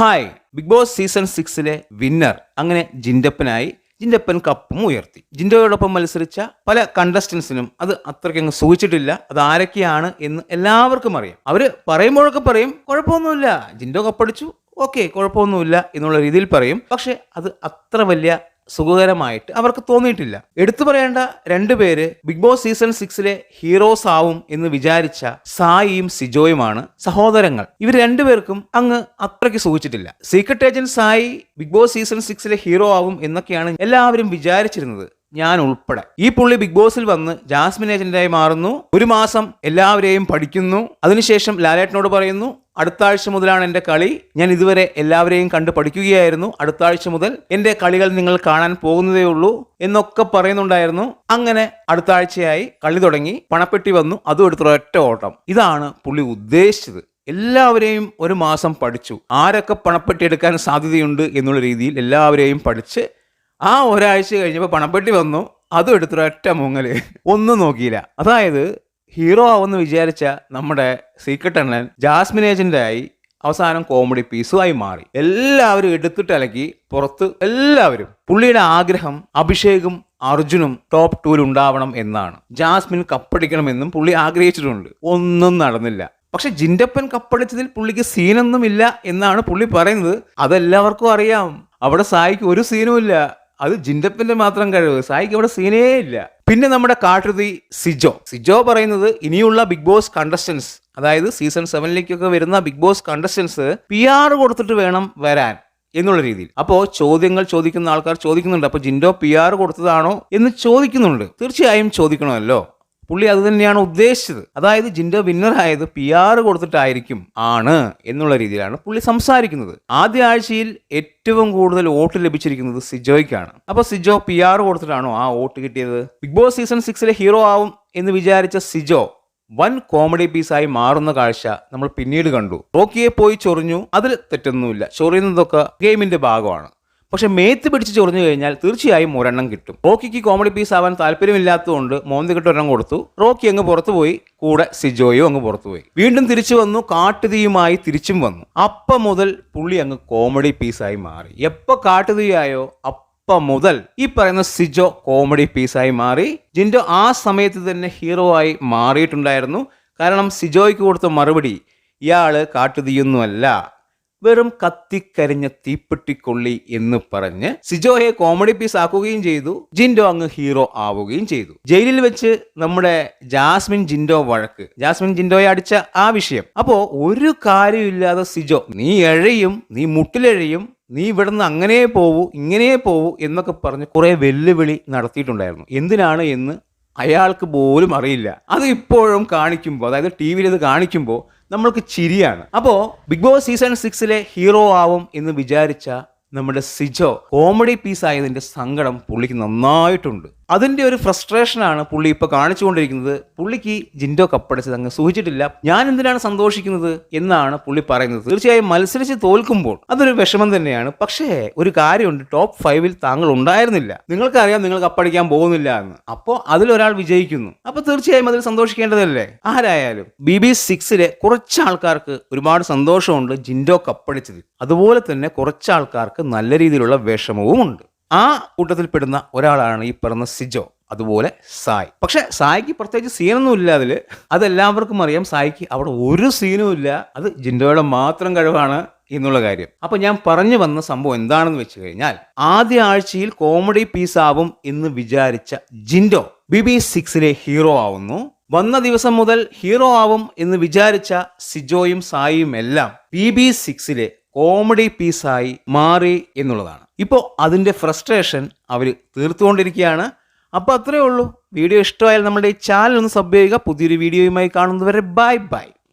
Hi big Boss season സിക്സിലെ winner അങ്ങനെ ജിൻഡപ്പനായി ജിൻഡപ്പൻ കപ്പും ഉയർത്തി. ജിൻഡോയോടൊപ്പം മത്സരിച്ച പല കണ്ടസ്റ്റൻസിനും അത് അത്രയ്ക്കങ്ങ് സൂചിച്ചിട്ടില്ല. അത് ആരൊക്കെയാണ് എന്ന് എല്ലാവർക്കും അറിയാം. അവർ പറയുമ്പോഴൊക്കെ പറയും കുഴപ്പമൊന്നുമില്ല. ജിൻഡോ കപ്പടിച്ചു ഓക്കെ കുഴപ്പമൊന്നുമില്ല എന്നുള്ള രീതിയിൽ പറയും. പക്ഷെ അത് അത്ര വലിയ സുഖകരമായിട്ട് അവർക്ക് തോന്നിയിട്ടില്ല. എടുത്തു പറയേണ്ട രണ്ടു പേര് ബിഗ് ബോസ് സീസൺ സിക്സിലെ ഹീറോസ് ആവും എന്ന് വിചാരിച്ച സായിയും സിജോയുമാണ് സഹോദരങ്ങൾ. ഇവർ രണ്ടുപേർക്കും അങ്ങ് അത്രയ്ക്ക് സൂചിച്ചിട്ടില്ല secret agent Sai Bigg Boss season സിക്സിലെ hero ആവും എന്നൊക്കെയാണ് എല്ലാവരും വിചാരിച്ചിരുന്നത്. ഞാൻ ഉൾപ്പെടെ. ഈ പുള്ളി ബിഗ് ബോസിൽ വന്ന് ജാസ്മിൻ ഏജന്റായി മാറുന്നു. ഒരു മാസം എല്ലാവരെയും പഠിക്കുന്നു. അതിനുശേഷം ലാലേട്ടനോട് പറയുന്നു അടുത്ത ആഴ്ച മുതലാണ് എന്റെ കളി. ഞാൻ ഇതുവരെ എല്ലാവരെയും കണ്ട് പഠിക്കുകയായിരുന്നു. അടുത്ത ആഴ്ച മുതൽ എന്റെ കളികൾ നിങ്ങൾ കാണാൻ പോകുന്നതേ ഉള്ളൂ എന്നൊക്കെ പറയുന്നുണ്ടായിരുന്നു. അങ്ങനെ അടുത്ത ആഴ്ചയായി കളി തുടങ്ങി. പണപ്പെട്ടി വന്നു. അതും എടുത്തൊരു ഒറ്റ ഓട്ടം. ഇതാണ് പുള്ളി ഉദ്ദേശിച്ചത്. എല്ലാവരെയും ഒരു മാസം പഠിച്ചു. ആരൊക്കെ പണപ്പെട്ടി എടുക്കാൻ സാധ്യതയുണ്ട് എന്നുള്ള രീതിയിൽ എല്ലാവരെയും പഠിച്ച് ആ ഒരാഴ്ച കഴിഞ്ഞപ്പോൾ പണപ്പെട്ടി വന്നു. അതും എടുത്തൊരു ഒറ്റ മുങ്ങൽ. ഒന്നും നോക്കിയില്ല. അതായത് ഹീറോ ആവുമെന്ന് വിചാരിച്ച നമ്മുടെ സീക്രട്ട് അണ്ണൻ ജാസ്മിൻ ഏജന്റായി അവസാനം കോമഡി പീസുമായി മാറി. എല്ലാവരും എടുത്തിട്ട് അലക്കി പുറത്ത് എല്ലാവരും. പുള്ളിയുടെ ആഗ്രഹം അഭിഷേകും അർജുനും ടോപ്പ് ടൂവിൽ ഉണ്ടാവണം എന്നാണ്. ജാസ്മിൻ കപ്പടിക്കണമെന്നും പുള്ളി ആഗ്രഹിച്ചിട്ടുണ്ട്. ഒന്നും നടന്നില്ല. പക്ഷെ ജിൻഡപ്പൻ കപ്പടിച്ചതിൽ പുള്ളിക്ക് സീനൊന്നുമില്ല എന്നാണ് പുള്ളി പറയുന്നത്. അതെല്ലാവർക്കും അറിയാം. അവിടെ സായിക്ക് ഒരു സീനും ഇല്ല. അത് ജിൻഡപ്പിന്റെ മാത്രം കഴിവ്. സായിക്ക് അവിടെ സീനേ ഇല്ല. പിന്നെ നമ്മുടെ കാട്ടുതി സിജോ. സിജോ പറയുന്നത് ഇനിയുള്ള ബിഗ് ബോസ് കണ്ടസ്റ്റൻസ് അതായത് സീസൺ സെവനിലേക്കൊക്കെ വരുന്ന Bigg Boss contestants P R കൊടുത്തിട്ട് വേണം വരാൻ എന്നുള്ള രീതിയിൽ. അപ്പോൾ ചോദ്യങ്ങൾ ചോദിക്കുന്ന ആൾക്കാർ ചോദിക്കുന്നുണ്ട്. അപ്പോൾ ജിൻഡോ പി ആർ കൊടുത്തതാണോ എന്ന് ചോദിക്കുന്നുണ്ട്. തീർച്ചയായും ചോദിക്കണമല്ലോ. പുള്ളി അത് തന്നെയാണ് ഉദ്ദേശിച്ചത്. അതായത് ജിൻഡോ വിന്നർ ആയത് പി ആർ കൊടുത്തിട്ടായിരിക്കും ആണ് എന്നുള്ള രീതിയിലാണ് പുള്ളി സംസാരിക്കുന്നത്. ആദ്യ ആഴ്ചയിൽ ഏറ്റവും കൂടുതൽ വോട്ട് ലഭിച്ചിരിക്കുന്നത് സിജോയ്ക്കാണ്. അപ്പോൾ സിജോ പി ആർ കൊടുത്തിട്ടാണോ ആ വോട്ട് കിട്ടിയത്? ബിഗ് ബോസ് സീസൺ സിക്സിലെ ഹീറോ ആവും എന്ന് വിചാരിച്ച സിജോ വൻ കോമഡി പീസായി മാറുന്ന കാഴ്ച നമ്മൾ പിന്നീട് കണ്ടു. റോക്കിയെ പോയി ചൊറിഞ്ഞു. അതിൽ തെറ്റൊന്നുമില്ല. ചൊറിയുന്നതൊക്കെ ഗെയിമിന്റെ ഭാഗമാണ്. പക്ഷെ മേത്ത് പിടിച്ച് ചൊറിഞ്ഞു കഴിഞ്ഞാൽ തീർച്ചയായും ഒരെണ്ണം കിട്ടും. റോക്കിക്ക് കോമഡി പീസ് ആവാൻ താല്പര്യമില്ലാത്തതുകൊണ്ട് മോന്തി കിട്ട് ഒരെണ്ണം കൊടുത്തു. റോക്കി അങ്ങ് പുറത്തുപോയി കൂടെ സിജോയും അങ്ങ് പുറത്തുപോയി വീണ്ടും തിരിച്ചു വന്നു. കാട്ടുതീയുമായി തിരിച്ചും വന്നു. അപ്പം മുതൽ പുള്ളി അങ്ങ് കോമഡി പീസായി മാറി. എപ്പോൾ കാട്ടുതീയായോ അപ്പം മുതൽ ഈ പറയുന്ന സിജോ കോമഡി പീസായി മാറി. ജിൻഡോ ആ സമയത്ത് തന്നെ ഹീറോ ആയി മാറിയിട്ടുണ്ടായിരുന്നു. കാരണം സിജോയ്ക്ക് കൊടുത്ത മറുപടി ഇയാൾ കാട്ടുതീയൊന്നുമല്ല. വെറും കത്തിക്കരിഞ്ഞ തീപ്പെട്ടിക്കൊള്ളി എന്ന് പറഞ്ഞ് സിജോയെ കോമഡി പീസ് ആക്കുകയും ചെയ്തു. ജിൻഡോ അങ്ങ് ഹീറോ ആവുകയും ചെയ്തു. ജയിലിൽ വെച്ച് നമ്മുടെ ജാസ്മിൻ ജിൻഡോ വഴക്ക്. ജാസ്മിൻ ജിൻഡോയെ അടിച്ച ആ വിഷയം. അപ്പോ ഒരു കാര്യമില്ലാതെ സിജോ നീ എഴയും നീ മുട്ടിലെഴയും നീ ഇവിടുന്ന് അങ്ങനെ പോവൂ ഇങ്ങനെ പോവൂ എന്നൊക്കെ പറഞ്ഞ് കുറെ വെല്ലുവിളി നടത്തിയിട്ടുണ്ടായിരുന്നു. എന്തിനാണ് എന്ന് അയാൾക്ക് പോലും അറിയില്ല. അത് ഇപ്പോഴും കാണിക്കുമ്പോൾ അതായത് ടി വിയിൽ ഇത് കാണിക്കുമ്പോൾ നമ്മൾക്ക് ചിരിയാണ്. അപ്പോൾ ബിഗ് ബോസ് സീസൺ സിക്സിലെ ഹീറോ ആവും എന്ന് വിചാരിച്ച നമ്മുടെ സിജോ കോമഡി പീസ് ആയതിന്റെ സങ്കടം പുള്ളിക്ക് നന്നായിട്ടുണ്ട്. അതിന്റെ ഒരു ഫ്രസ്ട്രേഷനാണ് പുള്ളി ഇപ്പൊ കാണിച്ചുകൊണ്ടിരിക്കുന്നത്. പുള്ളിക്ക് ജിൻഡോ കപ്പടിച്ചത് അങ്ങ് സൂചിച്ചിട്ടില്ല. ഞാൻ എന്തിനാണ് സന്തോഷിക്കുന്നത് എന്നാണ് പുള്ളി പറയുന്നത്. തീർച്ചയായും മത്സരിച്ച് തോൽക്കുമ്പോൾ അതൊരു വിഷമം തന്നെയാണ്. പക്ഷേ ഒരു കാര്യമുണ്ട്. ടോപ്പ് ഫൈവിൽ താങ്കൾ ഉണ്ടായിരുന്നില്ല. നിങ്ങൾക്കറിയാം നിങ്ങൾ കപ്പടിക്കാൻ പോകുന്നില്ല എന്ന്. അപ്പോൾ അതിലൊരാൾ വിജയിക്കുന്നു. അപ്പോൾ തീർച്ചയായും അതിൽ സന്തോഷിക്കേണ്ടതല്ലേ? ആരായാലും. ബി ബി സിക്സിലെ കുറച്ച് ആൾക്കാർക്ക് ഒരുപാട് സന്തോഷമുണ്ട് ജിൻഡോ കപ്പടിച്ചതിൽ. അതുപോലെ തന്നെ കുറച്ച് ആൾക്കാർക്ക് നല്ല രീതിയിലുള്ള വിഷമവുമുണ്ട്. ആ കൂട്ടത്തിൽപ്പെടുന്ന ഒരാളാണ് ഈ പറഞ്ഞ സിജോ അതുപോലെ സായ്. പക്ഷെ സായിക്ക് പ്രത്യേകിച്ച് സീനൊന്നും ഇല്ല അതിൽ അതെല്ലാവർക്കും അറിയാം സായിക്ക് അവിടെ ഒരു സീനും ഇല്ല. അത് ജിൻഡോയുടെ മാത്രം കഴിവാണ് എന്നുള്ള കാര്യം. അപ്പൊ ഞാൻ പറഞ്ഞു വന്ന സംഭവം എന്താണെന്ന് വെച്ച് കഴിഞ്ഞാൽ ആദ്യ ആഴ്ചയിൽ കോമഡി പീസ് ആവും എന്ന് വിചാരിച്ച ജിൻഡോ ബി ബി സിക്സിലെ ഹീറോ ആവുന്നു. വന്ന ദിവസം മുതൽ ഹീറോ ആവും എന്ന് വിചാരിച്ച സിജോയും സായിയും എല്ലാം ബി ബി സിക്സിലെ കോമഡി പീസായി മാറി എന്നുള്ളതാണ്. ഇപ്പോൾ അതിന്റെ ഫ്രസ്ട്രേഷൻ അവർ തീർത്തുകൊണ്ടിരിക്കുകയാണ്. അപ്പോൾ അത്രയേ ഉള്ളൂ. വീഡിയോ ഇഷ്ടമായാൽ നമ്മുടെ ഈ ചാനൽ ഒന്ന് സബ് ചെയ്യുക. പുതിയൊരു വീഡിയോയുമായി കാണുന്നവരെ ബൈ ബൈ.